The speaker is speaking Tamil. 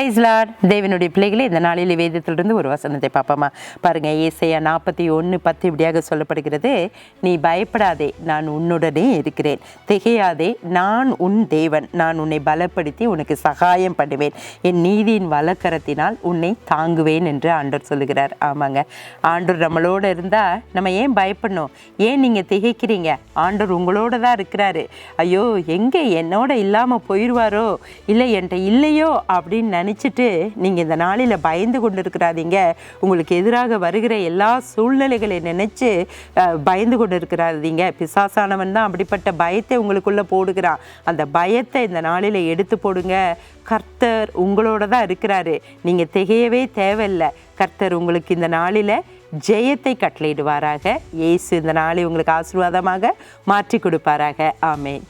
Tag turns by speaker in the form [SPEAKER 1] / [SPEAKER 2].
[SPEAKER 1] பிரைஸ் லார்ட் தேவனுடைய பிள்ளைகளே இந்த நாளில் வேதத்திலிருந்து ஒரு வசனத்தை பார்ப்போமா? பாருங்கள் ஏசையா நாற்பத்தி ஒன்று பத்து இப்படியாக சொல்லப்படுகிறது. நீ பயப்படாதே நான் உன்னுடனே இருக்கிறேன். திகையாதே நான் உன் தேவன். நான் உன்னை பலப்படுத்தி உனக்கு சகாயம் பண்ணுவேன். என் நீதியின் வலக்கரத்தினால் உன்னை தாங்குவேன் என்று ஆண்டர் சொல்லுகிறார். ஆமாங்க. ஆண்டவர் நம்மளோட இருந்தால் நம்ம ஏன் பயப்படணும்? ஏன் நீங்கள் திகைக்கிறீங்க? ஆண்டவர் உங்களோட தான் இருக்கிறாரு. ஐயோ எங்கே என்னோட இல்லாமல் போயிடுவாரோ இல்லை என்கிட்ட இல்லையோ? அப்படின்னு நினச்சிட்டு நீங்கள் இந்த நாளில் பயந்து கொண்டு இருக்கிறாதீங்க உங்களுக்கு எதிராக வருகிற எல்லா சூழ்நிலைகளை நினச்சி பயந்து கொண்டு இருக்கிறாதீங்க பிசாசானவன் தான் அப்படிப்பட்ட பயத்தை உங்களுக்குள்ளே போடுகிறான் அந்த பயத்தை இந்த நாளில் எடுத்து போடுங்க. கர்த்தர் உங்களோட தான் இருக்கிறாரு. நீங்கள் திகையவே தேவையில்லை. கர்த்தர் உங்களுக்கு இந்த நாளில் ஜெயத்தை கட்டளையிடுவாராக. இயேசு இந்த நாளை உங்களுக்கு ஆசீர்வாதமாக மாற்றி கொடுப்பாராக. ஆமேன்.